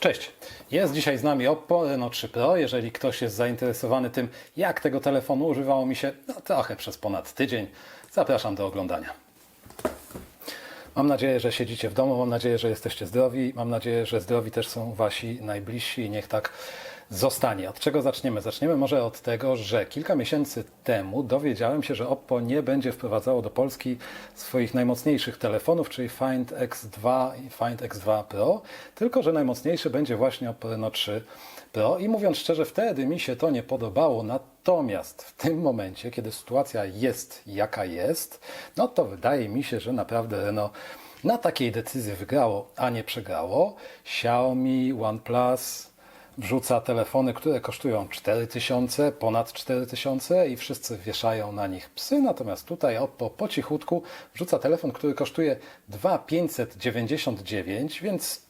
Cześć, jest dzisiaj z nami Oppo Reno 3 Pro. Jeżeli ktoś jest zainteresowany tym, jak tego telefonu używało mi się no, trochę przez ponad tydzień, zapraszam do oglądania. Mam nadzieję, że siedzicie w domu, mam nadzieję, że jesteście zdrowi, mam nadzieję, że zdrowi też są wasi najbliżsi i niech tak zostanie. Od czego zaczniemy? Zaczniemy może od tego, że kilka miesięcy temu dowiedziałem się, że Oppo nie będzie wprowadzało do Polski swoich najmocniejszych telefonów, czyli Find X2 i Find X2 Pro, tylko że najmocniejszy będzie właśnie Oppo Reno 3 Pro i mówiąc szczerze, wtedy mi się to nie podobało, natomiast w tym momencie, kiedy sytuacja jest jaka jest, no to wydaje mi się, że naprawdę Reno na takiej decyzji wygrało, a nie przegrało. Xiaomi, OnePlus, wrzuca telefony, które kosztują 4000, ponad 4000 i wszyscy wieszają na nich psy, natomiast tutaj Oppo po cichutku wrzuca telefon, który kosztuje 2599, więc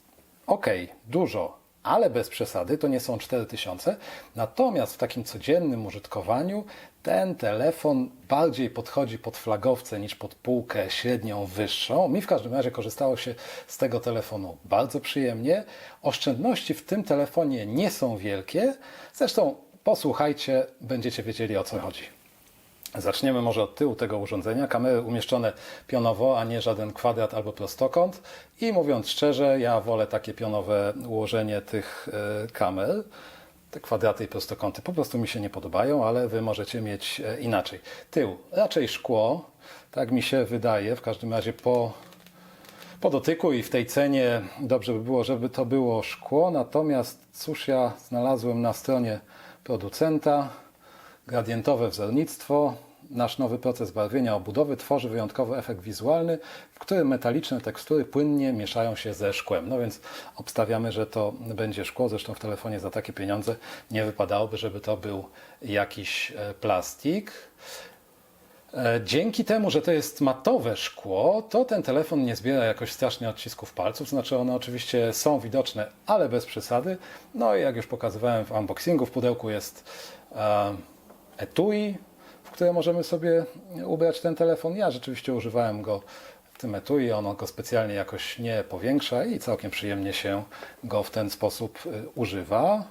okej, dużo, ale bez przesady, to nie są 4000. Natomiast w takim codziennym użytkowaniu ten telefon bardziej podchodzi pod flagowce niż pod półkę średnią wyższą. Mi w każdym razie korzystało się z tego telefonu bardzo przyjemnie. Oszczędności w tym telefonie nie są wielkie. Zresztą posłuchajcie, będziecie wiedzieli o co chodzi. Zaczniemy może od tyłu tego urządzenia. Kamery umieszczone pionowo, a nie żaden kwadrat albo prostokąt. I mówiąc szczerze, ja wolę takie pionowe ułożenie tych e, kamer. Te kwadraty i prostokąty po prostu mi się nie podobają, ale wy możecie mieć e, inaczej. Tył, raczej szkło, tak mi się wydaje, w każdym razie po, po dotyku i w tej cenie dobrze by było, żeby to było szkło. Natomiast cóż ja znalazłem na stronie producenta gradientowe wzornictwo. Nasz nowy proces barwienia obudowy tworzy wyjątkowy efekt wizualny, w którym metaliczne tekstury płynnie mieszają się ze szkłem. No więc obstawiamy, że to będzie szkło. Zresztą w telefonie za takie pieniądze nie wypadałoby, żeby to był jakiś e, plastik. E, Dzięki temu, że to jest matowe szkło, to ten telefon nie zbiera jakoś strasznie odcisków palców. Znaczy one oczywiście są widoczne, ale bez przesady. No i jak już pokazywałem w unboxingu, w pudełku jest e, etui, w które możemy sobie ubrać ten telefon. Ja rzeczywiście używałem go w tym etui, ono go specjalnie jakoś nie powiększa i całkiem przyjemnie się go w ten sposób y, używa.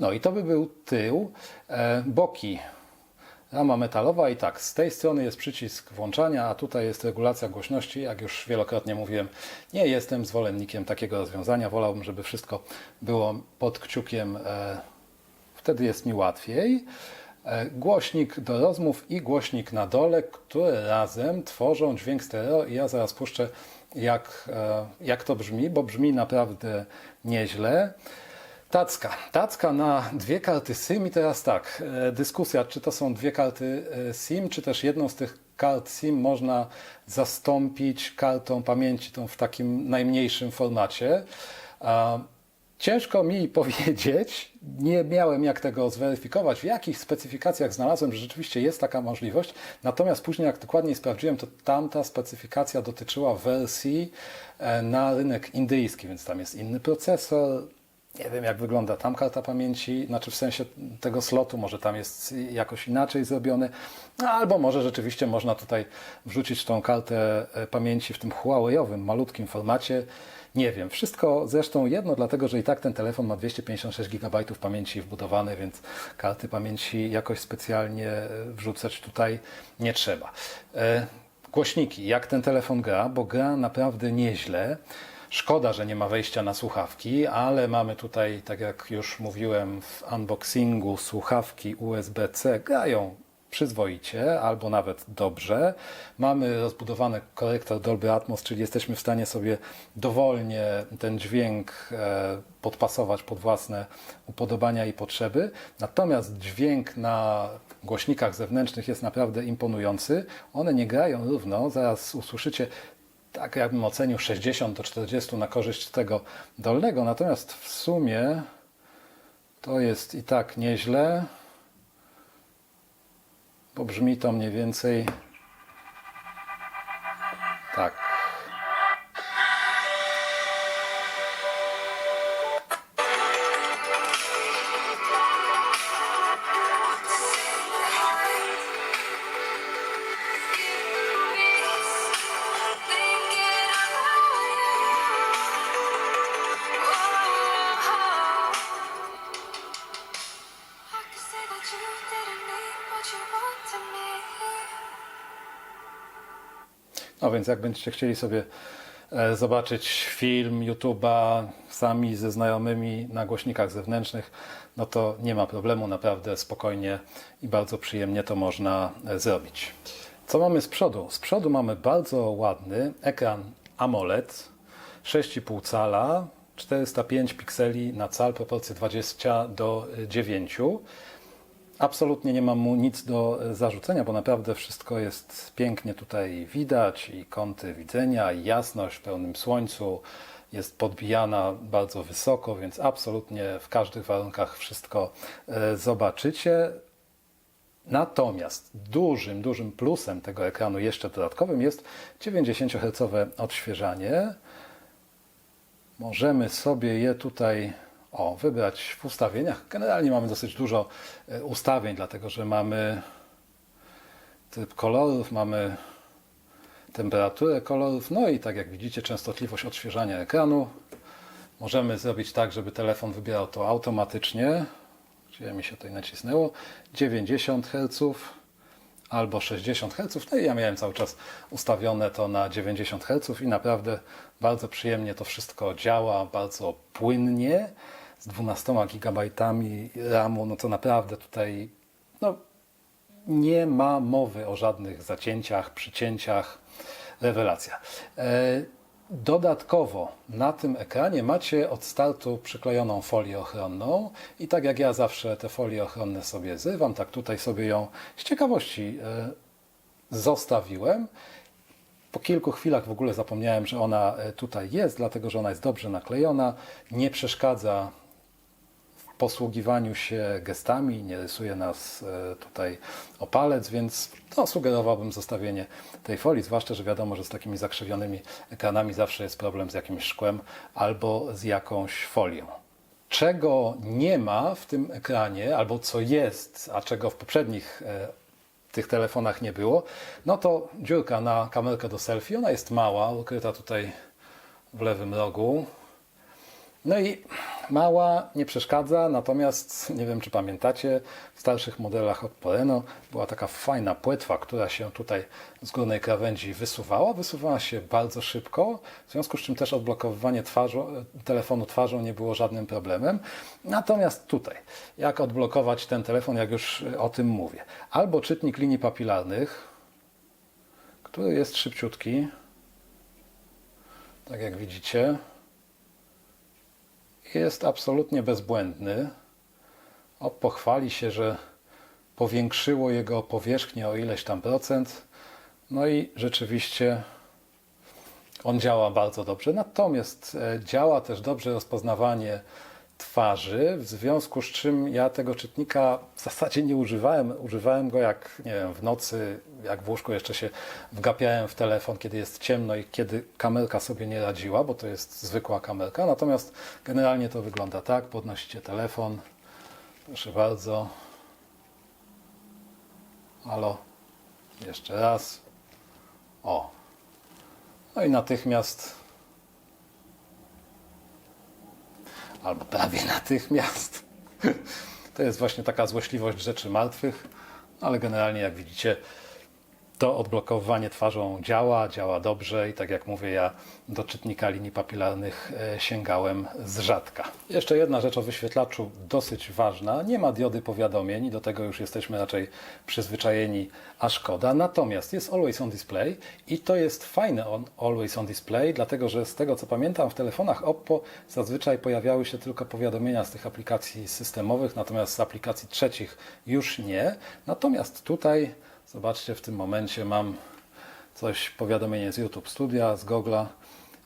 No i to by był tył. E, boki. Rama metalowa i tak, z tej strony jest przycisk włączania, a tutaj jest regulacja głośności. Jak już wielokrotnie mówiłem, nie jestem zwolennikiem takiego rozwiązania. Wolałbym, żeby wszystko było pod kciukiem. E, wtedy jest mi łatwiej. E, Głośnik do rozmów i głośnik na dole, które razem tworzą dźwięk stereo i ja zaraz puszczę jak, e, jak to brzmi, bo brzmi naprawdę nieźle. Tacka. Tacka na dwie karty SIM i teraz tak, e, dyskusja, czy to są dwie karty SIM, czy też jedną z tych kart SIM można zastąpić kartą pamięci tą w takim najmniejszym formacie. Ciężko mi powiedzieć, nie miałem jak tego zweryfikować, w jakich specyfikacjach znalazłem, że rzeczywiście jest taka możliwość. Natomiast później, jak dokładniej sprawdziłem, to tamta specyfikacja dotyczyła wersji e, na rynek indyjski, więc tam jest inny procesor. Nie wiem, jak wygląda tam karta pamięci, znaczy w sensie tego slotu, może tam jest jakoś inaczej zrobione, no, albo może rzeczywiście można tutaj wrzucić tą kartę e, pamięci w tym Huawei'owym, malutkim formacie. Nie wiem. Wszystko zresztą jedno, dlatego że i tak ten telefon ma 256 GB pamięci wbudowane, więc karty pamięci jakoś specjalnie e, wrzucać tutaj nie trzeba. E, Głośniki. Jak ten telefon gra? Bo gra naprawdę nieźle. Szkoda, że nie ma wejścia na słuchawki, ale mamy tutaj, tak jak już mówiłem w unboxingu, słuchawki USB-C grają przyzwoicie albo nawet dobrze. Mamy rozbudowany korektor Dolby Atmos, czyli jesteśmy w stanie sobie dowolnie ten dźwięk e, podpasować pod własne upodobania i potrzeby. Natomiast dźwięk na głośnikach zewnętrznych jest naprawdę imponujący. One nie grają równo, zaraz usłyszycie tak jakbym ocenił 60 do 40 na korzyść tego dolnego, natomiast w sumie to jest i tak nieźle brzmi to mniej więcej tak. No więc jak będziecie chcieli sobie e, zobaczyć film YouTube'a sami ze znajomymi na głośnikach zewnętrznych, no to nie ma problemu, naprawdę spokojnie i bardzo przyjemnie to można e, zrobić. Co mamy z przodu? Z przodu mamy bardzo ładny ekran AMOLED 6,5 cala, 405 pikseli na cal, proporcje 20 do 9. Absolutnie nie mam mu nic do e, zarzucenia, bo naprawdę wszystko jest pięknie tutaj widać i kąty widzenia, i jasność w pełnym słońcu jest podbijana bardzo wysoko, więc absolutnie w każdych warunkach wszystko e, zobaczycie. Natomiast dużym, dużym plusem tego ekranu jeszcze dodatkowym jest 90 Hz odświeżanie. Możemy sobie je tutaj o, wybrać w ustawieniach. Generalnie mamy dosyć dużo e, ustawień, dlatego że mamy tryb kolorów, mamy temperaturę kolorów, no i tak jak widzicie częstotliwość odświeżania ekranu. Możemy zrobić tak, żeby telefon wybierał to automatycznie. Gdzie mi się tutaj nacisnęło? 90 Hz albo 60 Hz. No i ja miałem cały czas ustawione to na 90 Hz i naprawdę bardzo przyjemnie to wszystko działa, bardzo płynnie. Z 12 GB RAMu, no to naprawdę tutaj no, nie ma mowy o żadnych zacięciach, przycięciach. Rewelacja. E, Dodatkowo na tym ekranie macie od startu przyklejoną folię ochronną i tak jak ja zawsze te folie ochronne sobie zrywam, tak tutaj sobie ją z ciekawości e, zostawiłem. Po kilku chwilach w ogóle zapomniałem, że ona e, tutaj jest, dlatego że ona jest dobrze naklejona, nie przeszkadza posługiwaniu się gestami, nie rysuje nas e, tutaj o palec, więc no, sugerowałbym zostawienie tej folii, zwłaszcza, że wiadomo, że z takimi zakrzywionymi ekranami zawsze jest problem z jakimś szkłem albo z jakąś folią. Czego nie ma w tym ekranie, albo co jest, a czego w poprzednich e, tych telefonach nie było, no to dziurka na kamerkę do selfie. Ona jest mała, ukryta tutaj w lewym rogu. No i mała, nie przeszkadza, natomiast nie wiem, czy pamiętacie, w starszych modelach od Poreno była taka fajna płetwa, która się tutaj z górnej krawędzi wysuwała. Wysuwała się bardzo szybko, w związku z czym też odblokowywanie telefonu twarzą nie było żadnym problemem. Natomiast tutaj, jak odblokować ten telefon, jak już o tym mówię? Albo czytnik linii papilarnych, który jest szybciutki, tak jak widzicie jest absolutnie bezbłędny. O, pochwali się, że powiększyło jego powierzchnię o ileś tam procent. No i rzeczywiście on działa bardzo dobrze. Natomiast e, działa też dobrze rozpoznawanie twarzy, w związku z czym ja tego czytnika w zasadzie nie używałem. Używałem go jak, nie wiem, w nocy, jak w łóżku jeszcze się wgapiałem w telefon, kiedy jest ciemno i kiedy kamerka sobie nie radziła, bo to jest zwykła kamerka. Natomiast generalnie to wygląda tak, podnosicie telefon, proszę bardzo. Halo, jeszcze raz. O. No i natychmiast albo prawie natychmiast. To jest właśnie taka złośliwość rzeczy martwych, no ale generalnie, jak widzicie, to odblokowywanie twarzą działa, działa dobrze i tak jak mówię, ja do czytnika linii papilarnych e, sięgałem z rzadka. Jeszcze jedna rzecz o wyświetlaczu dosyć ważna. Nie ma diody powiadomień, do tego już jesteśmy raczej przyzwyczajeni, a szkoda. Natomiast jest Always on Display i to jest fajne on, Always on Display, dlatego że z tego co pamiętam w telefonach Oppo zazwyczaj pojawiały się tylko powiadomienia z tych aplikacji systemowych, natomiast z aplikacji trzecich już nie. Natomiast tutaj Zobaczcie, w tym momencie mam coś, powiadomienie z YouTube Studia, z Google'a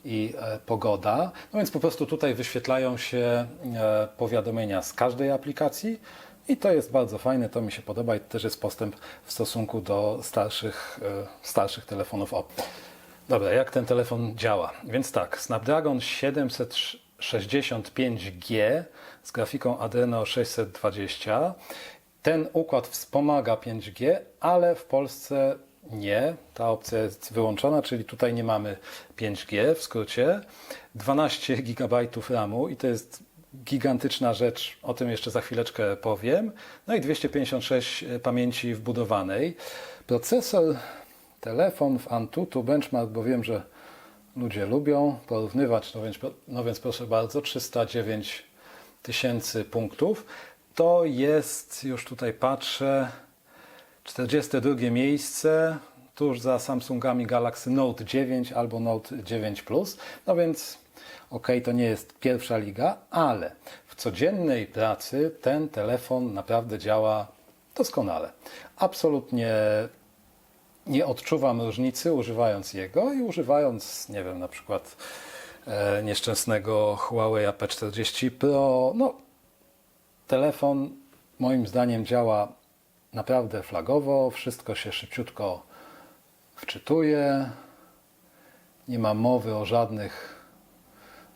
i e, pogoda. No więc po prostu tutaj wyświetlają się e, powiadomienia z każdej aplikacji i to jest bardzo fajne, to mi się podoba i to też jest postęp w stosunku do starszych, e, starszych telefonów Oppo. Dobra, jak ten telefon działa? Więc tak, Snapdragon 765G z grafiką Adreno 620 ten układ wspomaga 5G, ale w Polsce nie. Ta opcja jest wyłączona, czyli tutaj nie mamy 5G w skrócie. 12 GB RAMu i to jest gigantyczna rzecz, o tym jeszcze za chwileczkę powiem. No i 256 pamięci wbudowanej. Procesor, telefon w Antutu Benchmark, bo wiem, że ludzie lubią porównywać, no więc, no więc proszę bardzo, 309 tysięcy punktów. To jest, już tutaj patrzę, 42 miejsce, tuż za Samsungami Galaxy Note 9 albo Note 9 Plus. No więc ok, to nie jest pierwsza liga, ale w codziennej pracy ten telefon naprawdę działa doskonale. Absolutnie nie odczuwam różnicy używając jego i używając, nie wiem, na przykład e, nieszczęsnego Huawei P40 Pro. No, telefon moim zdaniem działa naprawdę flagowo, wszystko się szybciutko wczytuje, nie ma mowy o żadnych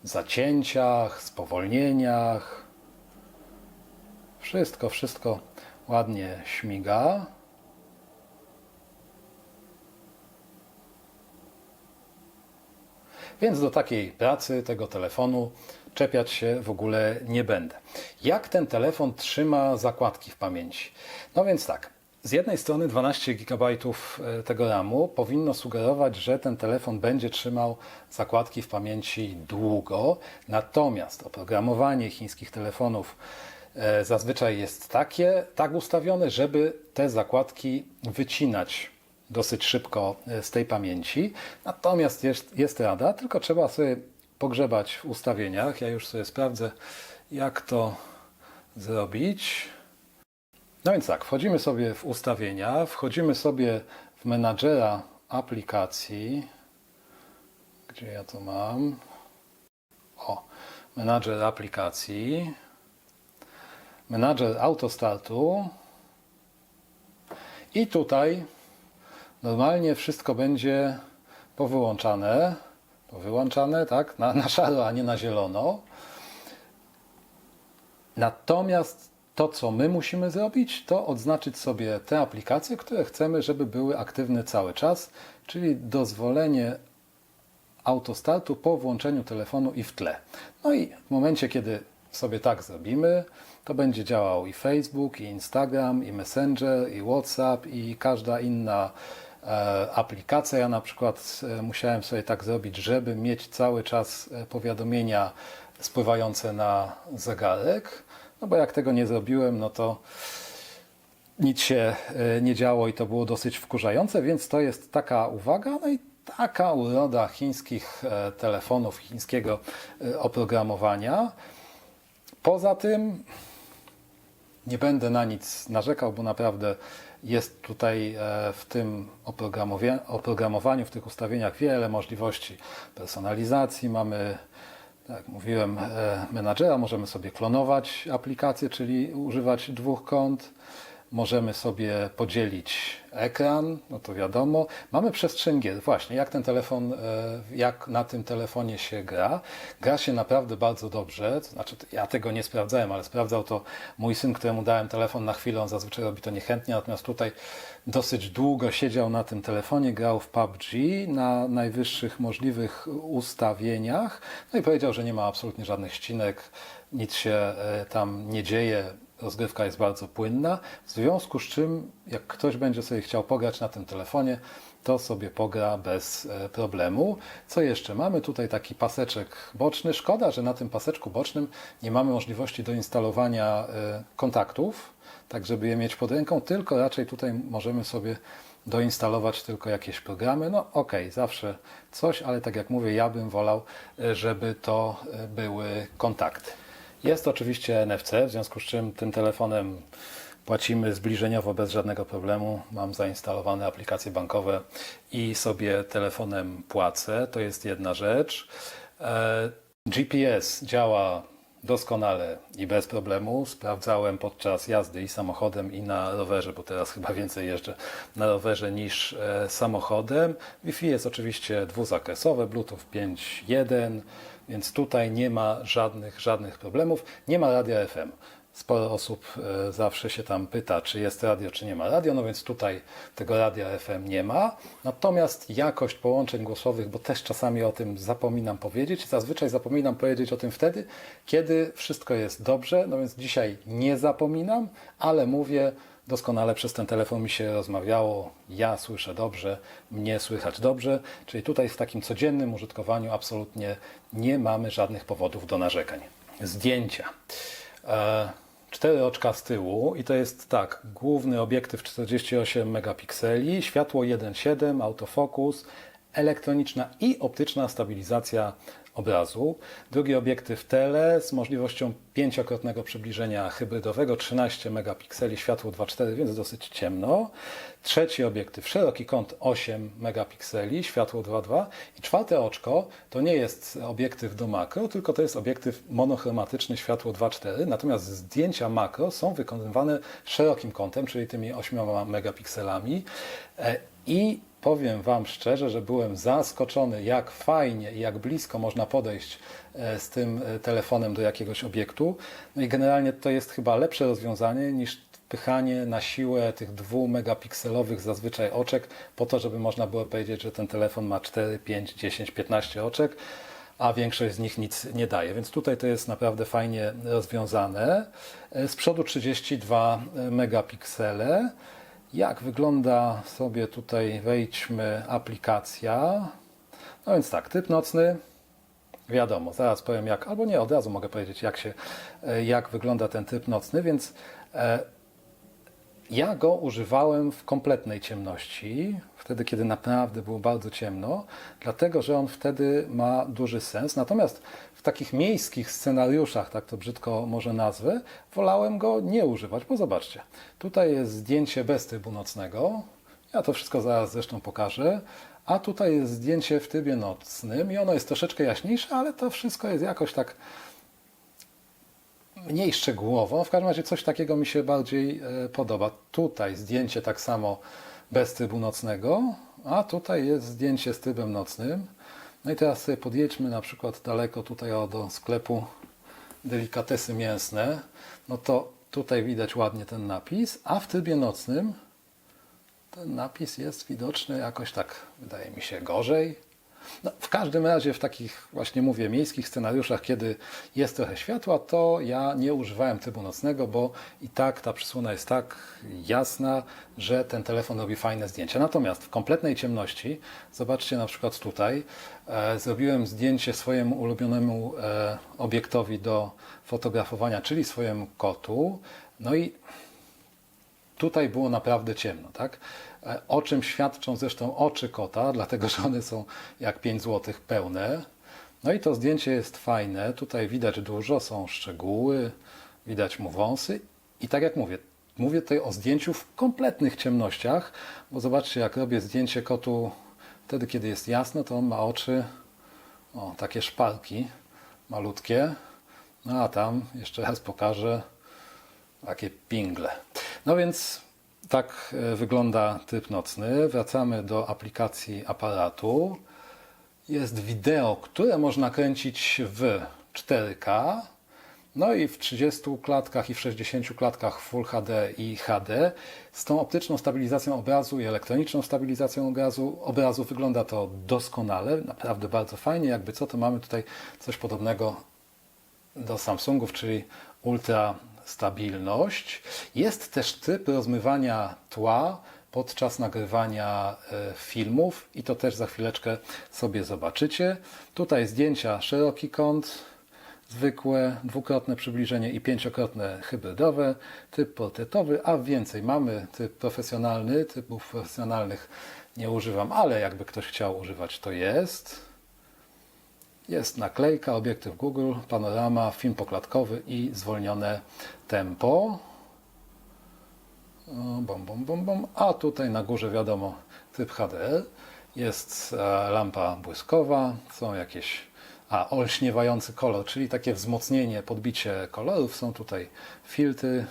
zacięciach, spowolnieniach. Wszystko, wszystko ładnie śmiga. Więc do takiej pracy tego telefonu czepiać się w ogóle nie będę. Jak ten telefon trzyma zakładki w pamięci? No więc tak. Z jednej strony 12 GB tego RAMu powinno sugerować, że ten telefon będzie trzymał zakładki w pamięci długo, natomiast oprogramowanie chińskich telefonów e, zazwyczaj jest takie, tak ustawione, żeby te zakładki wycinać dosyć szybko e, z tej pamięci. Natomiast jest, jest rada, tylko trzeba sobie pogrzebać w ustawieniach. Ja już sobie sprawdzę, jak to zrobić. No więc tak, wchodzimy sobie w ustawienia, wchodzimy sobie w menadżera aplikacji. Gdzie ja to mam? O, menadżer aplikacji. Menadżer autostartu. I tutaj normalnie wszystko będzie powyłączane, powyłączane, tak, na, na szaro, a nie na zielono. Natomiast to, co my musimy zrobić, to odznaczyć sobie te aplikacje, które chcemy, żeby były aktywne cały czas, czyli dozwolenie autostartu po włączeniu telefonu i w tle. No i w momencie, kiedy sobie tak zrobimy, to będzie działał i Facebook, i Instagram, i Messenger, i WhatsApp, i każda inna e, aplikacja. Ja na przykład e, musiałem sobie tak zrobić, żeby mieć cały czas e, powiadomienia spływające na zegarek. No bo jak tego nie zrobiłem, no to nic się nie działo i to było dosyć wkurzające, więc to jest taka uwaga, no i taka uroda chińskich telefonów, chińskiego oprogramowania. Poza tym nie będę na nic narzekał, bo naprawdę jest tutaj e, w tym oprogramowaniu, w tych ustawieniach wiele możliwości personalizacji. Mamy, tak jak mówiłem, e, menadżera, możemy sobie klonować aplikacje, czyli używać dwóch kont. Możemy sobie podzielić ekran, no to wiadomo. Mamy przestrzeń gier. Właśnie, jak ten telefon, e, jak na tym telefonie się gra. Gra się naprawdę bardzo dobrze. To znaczy, ja tego nie sprawdzałem, ale sprawdzał to mój syn, któremu dałem telefon na chwilę. On zazwyczaj robi to niechętnie, natomiast tutaj dosyć długo siedział na tym telefonie, grał w PUBG na najwyższych możliwych ustawieniach. No i powiedział, że nie ma absolutnie żadnych ścinek, nic się e, tam nie dzieje rozgrywka jest bardzo płynna, w związku z czym jak ktoś będzie sobie chciał pograć na tym telefonie, to sobie pogra bez e, problemu. Co jeszcze? Mamy tutaj taki paseczek boczny. Szkoda, że na tym paseczku bocznym nie mamy możliwości do instalowania e, kontaktów, tak żeby je mieć pod ręką, tylko raczej tutaj możemy sobie doinstalować tylko jakieś programy. No okej, zawsze coś, ale tak jak mówię, ja bym wolał, żeby to były kontakty. Jest oczywiście NFC, w związku z czym tym telefonem płacimy zbliżeniowo bez żadnego problemu. Mam zainstalowane aplikacje bankowe i sobie telefonem płacę. To jest jedna rzecz. E, GPS działa doskonale i bez problemu. Sprawdzałem podczas jazdy i samochodem, i na rowerze, bo teraz chyba więcej jeżdżę na rowerze niż e, samochodem. Wi-Fi jest oczywiście dwuzakresowe, Bluetooth 5.1, więc tutaj nie ma żadnych, żadnych problemów. Nie ma radia FM. Sporo osób e, zawsze się tam pyta, czy jest radio, czy nie ma radio, no więc tutaj tego radia FM nie ma. Natomiast jakość połączeń głosowych, bo też czasami o tym zapominam powiedzieć, zazwyczaj zapominam powiedzieć o tym wtedy, kiedy wszystko jest dobrze, no więc dzisiaj nie zapominam, ale mówię, doskonale przez ten telefon mi się rozmawiało, ja słyszę dobrze, mnie słychać dobrze, czyli tutaj w takim codziennym użytkowaniu absolutnie nie mamy żadnych powodów do narzekań. Zdjęcia. E, Cztery oczka z tyłu i to jest tak, główny obiektyw 48 megapikseli, światło 1.7, autofokus, elektroniczna i optyczna stabilizacja obrazu. Drugi obiektyw tele z możliwością pięciokrotnego przybliżenia hybrydowego, 13 megapikseli, światło 2.4, więc dosyć ciemno. Trzeci obiektyw, szeroki kąt 8 megapikseli, światło 2.2 i czwarte oczko to nie jest obiektyw do makro, tylko to jest obiektyw monochromatyczny, światło 2.4, natomiast zdjęcia makro są wykonywane szerokim kątem, czyli tymi 8 megapikselami E, i powiem Wam szczerze, że byłem zaskoczony, jak fajnie i jak blisko można podejść e, z tym e, telefonem do jakiegoś obiektu. No i generalnie to jest chyba lepsze rozwiązanie niż wpychanie na siłę tych dwu megapikselowych zazwyczaj oczek po to, żeby można było powiedzieć, że ten telefon ma 4, 5, 10, 15 oczek, a większość z nich nic nie daje. Więc tutaj to jest naprawdę fajnie rozwiązane. E, Z przodu 32 megapiksele. Jak wygląda sobie tutaj, wejdźmy, aplikacja. No więc tak, typ nocny, wiadomo, zaraz powiem jak, albo nie, od razu mogę powiedzieć jak się, e, jak wygląda ten typ nocny, więc e, ja go używałem w kompletnej ciemności, wtedy kiedy naprawdę było bardzo ciemno, dlatego że on wtedy ma duży sens. Natomiast w takich miejskich scenariuszach, tak to brzydko może nazwę, wolałem go nie używać, bo zobaczcie, tutaj jest zdjęcie bez trybu nocnego. Ja to wszystko zaraz zresztą pokażę. A tutaj jest zdjęcie w trybie nocnym i ono jest troszeczkę jaśniejsze, ale to wszystko jest jakoś tak mniej szczegółowo. W każdym razie coś takiego mi się bardziej e, podoba. Tutaj zdjęcie tak samo bez trybu nocnego, a tutaj jest zdjęcie z trybem nocnym. No i teraz sobie podjedźmy na przykład daleko tutaj do sklepu delikatesy mięsne. No to tutaj widać ładnie ten napis, a w trybie nocnym ten napis jest widoczny jakoś tak, wydaje mi się, gorzej. No, w każdym razie w takich właśnie mówię miejskich scenariuszach, kiedy jest trochę światła, to ja nie używałem trybu nocnego, bo i tak ta przysłona jest tak jasna, że ten telefon robi fajne zdjęcia. Natomiast w kompletnej ciemności, zobaczcie na przykład tutaj, e, zrobiłem zdjęcie swojemu ulubionemu e, obiektowi do fotografowania, czyli swojemu kotu. No i tutaj było naprawdę ciemno, tak? E, O czym świadczą zresztą oczy kota, dlatego że one są jak 5 zł pełne. No i to zdjęcie jest fajne. Tutaj widać dużo, są szczegóły, widać mu wąsy. I tak jak mówię, mówię tutaj o zdjęciu w kompletnych ciemnościach, bo zobaczcie, jak robię zdjęcie kotu wtedy, kiedy jest jasno, to on ma oczy, o, takie szparki malutkie. No a tam, jeszcze raz pokażę, takie pingle. No więc tak e, wygląda typ nocny. Wracamy do aplikacji aparatu. Jest wideo, które można kręcić w 4K. No i w 30 klatkach i w 60 klatkach Full HD i HD. Z tą optyczną stabilizacją obrazu i elektroniczną stabilizacją obrazu, obrazu wygląda to doskonale, naprawdę bardzo fajnie. Jakby co, to mamy tutaj coś podobnego do Samsungów, czyli ultra stabilność. Jest też tryb rozmywania tła podczas nagrywania e, filmów i to też za chwileczkę sobie zobaczycie. Tutaj zdjęcia szeroki kąt, zwykłe, dwukrotne przybliżenie i pięciokrotne hybrydowe, typ portretowy, a więcej mamy typ profesjonalny, typów profesjonalnych nie używam, ale jakby ktoś chciał używać, to jest. Jest naklejka, obiektyw Google, panorama, film poklatkowy i zwolnione tempo. Bom, bom, bom, bom. A tutaj na górze wiadomo typ HDR. Jest e, lampa błyskowa, są jakieś a, olśniewający kolor, czyli takie wzmocnienie, podbicie kolorów. Są tutaj filtry.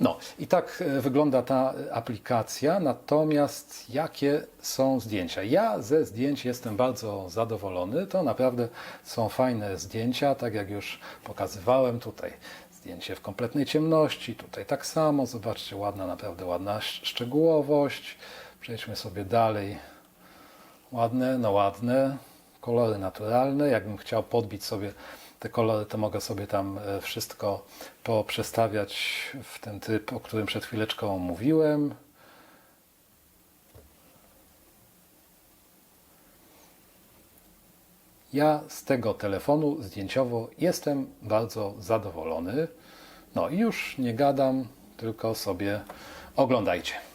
No i tak e, wygląda ta aplikacja, natomiast jakie są zdjęcia? Ja ze zdjęć jestem bardzo zadowolony, to naprawdę są fajne zdjęcia, tak jak już pokazywałem tutaj. zdjęcie w kompletnej ciemności. Tutaj tak samo, zobaczcie, ładna, naprawdę ładna sz- szczegółowość. Przejdźmy sobie dalej. Ładne, no ładne, kolory naturalne. Jakbym chciał podbić sobie te kolory, to mogę sobie tam e, wszystko poprzestawiać w ten typ, o którym przed chwileczką mówiłem. Ja z tego telefonu zdjęciowo jestem bardzo zadowolony. No i już nie gadam, tylko sobie oglądajcie.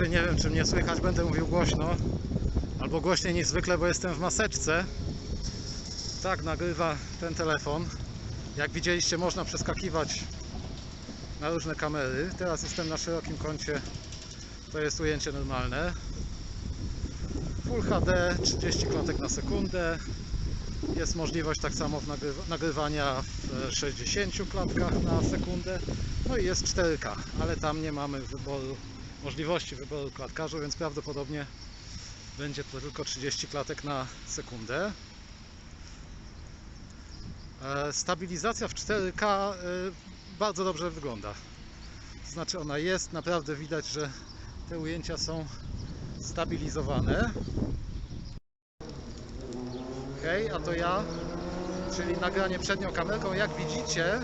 Jeden, dwa, trzy. Nie wiem, czy mnie słychać. Będę mówił głośno. Albo głośniej niż zwykle, bo jestem w maseczce. Tak nagrywa ten telefon. Jak widzieliście, można przeskakiwać na różne kamery. Teraz jestem na szerokim kącie. To jest ujęcie normalne. Full HD, 30 klatek na sekundę. Jest możliwość tak samo w nagrywa- nagrywania w 60 klatkach na sekundę. No i jest 4K, ale tam nie mamy wyboru, możliwości wyboru klatkarzu, więc prawdopodobnie będzie to tylko 30 klatek na sekundę. E, Stabilizacja w 4K e, bardzo dobrze wygląda. To znaczy ona jest, naprawdę widać, że te ujęcia są stabilizowane. Hej, a to ja, czyli nagranie przednią kamerką. Jak widzicie,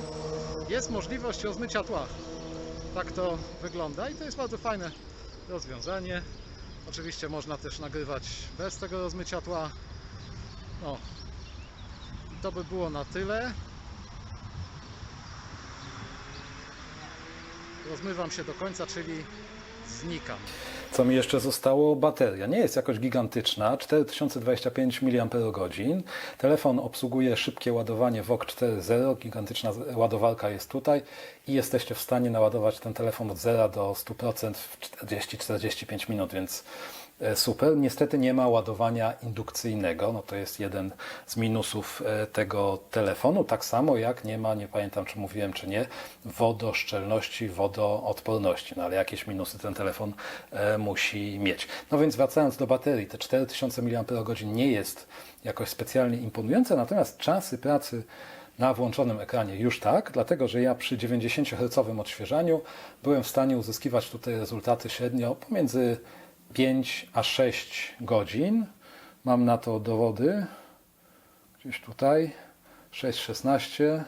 jest możliwość rozmycia tła. Tak to wygląda i to jest bardzo fajne rozwiązanie. Oczywiście można też nagrywać bez tego rozmycia tła. No, to by było na tyle. Rozmywam się do końca, czyli znikam. Co mi jeszcze zostało? Bateria. Nie jest jakoś gigantyczna, 4025 mAh. Telefon obsługuje szybkie ładowanie VOOC 4.0, gigantyczna ładowarka jest tutaj i jesteście w stanie naładować ten telefon od 0 do 100% w 40-45 minut, więc super. Niestety nie ma ładowania indukcyjnego, no to jest jeden z minusów e, tego telefonu, tak samo jak nie ma, nie pamiętam czy mówiłem czy nie, wodoszczelności, wodoodporności, no ale jakieś minusy ten telefon e, musi mieć. No więc wracając do baterii, te 4000 mAh nie jest jakoś specjalnie imponujące, natomiast czasy pracy na włączonym ekranie już tak, dlatego że ja przy 90 Hz odświeżaniu byłem w stanie uzyskiwać tutaj rezultaty średnio pomiędzy 5 a 6 godzin. Mam na to dowody. Gdzieś tutaj 6,16.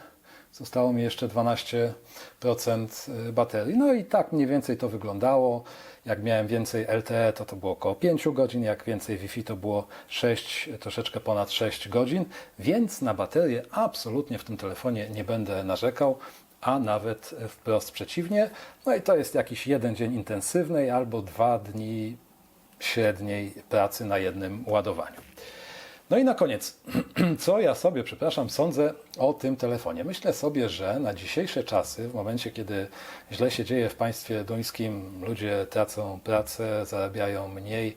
Zostało mi jeszcze 12% baterii. No i tak mniej więcej to wyglądało. Jak miałem więcej LTE, to to było około 5 godzin, jak więcej Wi-Fi, to było 6, troszeczkę ponad 6 godzin, więc na baterię absolutnie w tym telefonie nie będę narzekał, a nawet wprost przeciwnie. No i to jest jakiś jeden dzień intensywnej albo dwa dni średniej pracy na jednym ładowaniu. No i na koniec co ja sobie, przepraszam, sądzę o tym telefonie. Myślę sobie, że na dzisiejsze czasy, w momencie, kiedy źle się dzieje w państwie duńskim, ludzie tracą pracę, zarabiają mniej,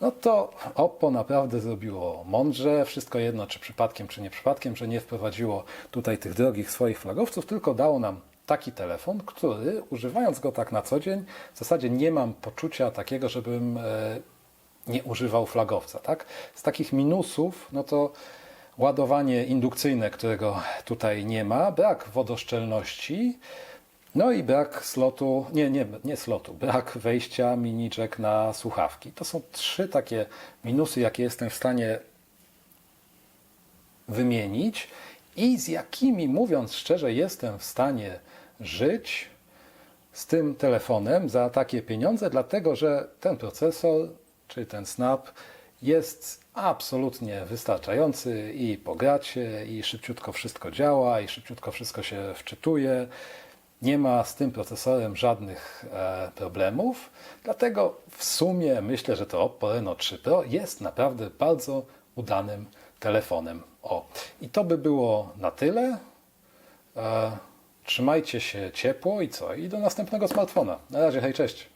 no to Oppo naprawdę zrobiło mądrze. Wszystko jedno, czy przypadkiem, czy nie przypadkiem, że nie wprowadziło tutaj tych drogich swoich flagowców, tylko dało nam taki telefon, który używając go tak na co dzień, w zasadzie nie mam poczucia takiego, żebym e, nie używał flagowca. Tak? Z takich minusów, no to ładowanie indukcyjne, którego tutaj nie ma, brak wodoszczelności, no i brak slotu, nie, nie, nie slotu, brak wejścia mini jack na słuchawki. To są trzy takie minusy, jakie jestem w stanie wymienić i z jakimi, mówiąc szczerze, jestem w stanie żyć z tym telefonem za takie pieniądze, dlatego że ten procesor, czy ten Snap jest absolutnie wystarczający i po gracie, i szybciutko wszystko działa, i szybciutko wszystko się wczytuje. Nie ma z tym procesorem żadnych e, problemów, dlatego w sumie myślę, że to Oppo Reno 3 Pro jest naprawdę bardzo udanym telefonem. O, i to by było na tyle. E, trzymajcie się ciepło i co? I do następnego smartfona. Na razie, hej, cześć.